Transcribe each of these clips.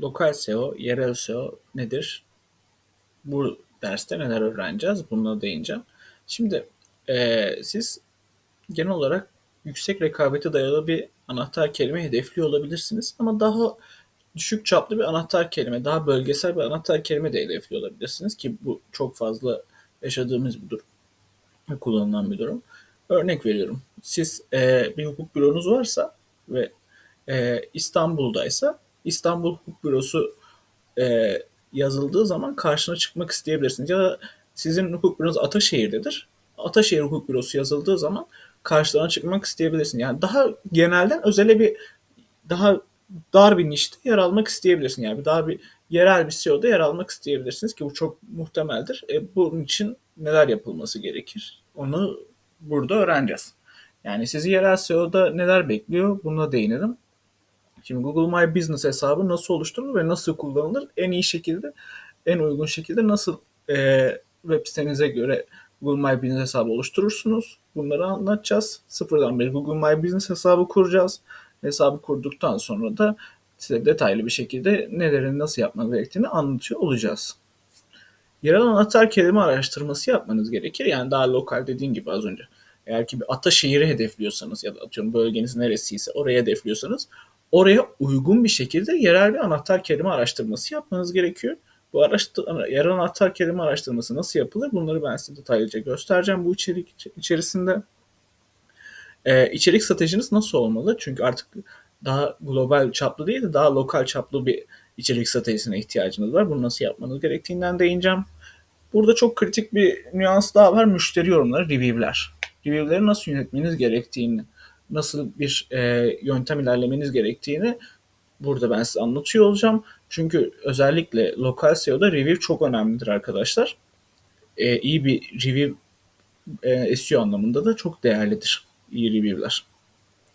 lokal SEO, yerel SEO nedir? Bu derste neler öğreneceğiz? Bununla değineceğim. Şimdi e, siz genel olarak yüksek rekabete dayalı bir anahtar kelime hedefliyor olabilirsiniz. Ama daha düşük çaplı bir anahtar kelime, daha bölgesel bir anahtar kelime de hedefliyor olabilirsiniz ki bu çok fazla yaşadığımız bir durum kullanılan bir durum. Örnek veriyorum. Siz e, bir hukuk büronuz varsa ve e, İstanbul'daysa İstanbul Hukuk Bürosu e, yazıldığı zaman karşına çıkmak isteyebilirsiniz. Ya da sizin hukuk büronuz Ataşehir'dedir. Ataşehir Hukuk Bürosu yazıldığı zaman karşılarına çıkmak isteyebilirsin. Yani daha genelden özele bir daha dar bir nişte yer almak isteyebilirsin. Yani daha bir yerel bir SEO'da yer almak isteyebilirsiniz ki bu çok muhtemeldir. E, bunun için neler yapılması gerekir? Onu burada öğreneceğiz. Yani sizi yerel SEO'da neler bekliyor? Buna değinelim. Şimdi Google My Business hesabı nasıl oluşturulur ve nasıl kullanılır? En iyi şekilde, en uygun şekilde nasıl e, web sitenize göre Google My Business hesabı oluşturursunuz? Bunları anlatacağız. Sıfırdan bir Google My Business hesabı kuracağız. Hesabı kurduktan sonra da size detaylı bir şekilde nelerin nasıl yapmak gerektiğini anlatıyor olacağız. Yerel anahtar kelime araştırması yapmanız gerekir. Yani daha lokal dediğim gibi az önce. Eğer ki bir Ataşehir'i hedefliyorsanız ya da atıyorum bölgeniz neresiyse oraya hedefliyorsanız oraya uygun bir şekilde yerel bir anahtar kelime araştırması yapmanız gerekiyor. Bu araştır yerel anahtar kelime araştırması nasıl yapılır? Bunları ben size detaylıca göstereceğim bu içerik içerisinde. Ee, içerik stratejiniz nasıl olmalı? Çünkü artık daha global çaplı değil de daha lokal çaplı bir içerik stratejisine ihtiyacınız var. Bunu nasıl yapmanız gerektiğinden değineceğim. Burada çok kritik bir nüans daha var. Müşteri yorumları, review'ler. Review'leri nasıl yönetmeniz gerektiğini, nasıl bir e, yöntem ilerlemeniz gerektiğini burada ben size anlatıyor olacağım. Çünkü özellikle lokal SEO'da review çok önemlidir arkadaşlar. E, iyi bir review e, SEO anlamında da çok değerlidir. İyi review'ler.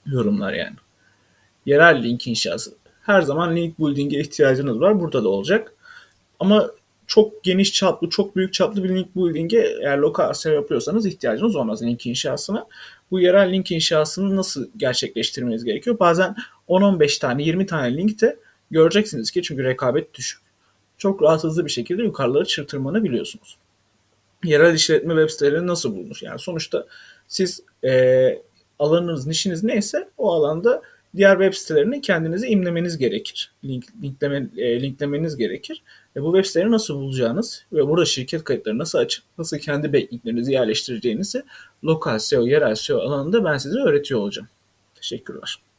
Yorumlar yani. Yerel link inşası. Her zaman link building'e ihtiyacınız var. Burada da olacak. Ama çok geniş çaplı, çok büyük çaplı bir link building'e eğer lokal SEO yapıyorsanız ihtiyacınız olmaz link inşasına. Bu yerel link inşasını nasıl gerçekleştirmeniz gerekiyor? Bazen 10-15 tane, 20 tane link de göreceksiniz ki çünkü rekabet düşük. Çok rahat hızlı bir şekilde yukarıları çırtırmanabiliyorsunuz. Yerel işletme web siteleri nasıl bulunur? Yani sonuçta siz e, alanınız, nişiniz neyse o alanda diğer web sitelerini kendinize imlemeniz gerekir. Link, linkleme, e, linklemeniz gerekir. Ve bu web siteleri nasıl bulacağınız ve burada şirket kayıtları nasıl açıp nasıl kendi backlinklerinizi yerleştireceğinizi lokal SEO, yerel SEO alanında ben size öğretiyor olacağım. Teşekkürler.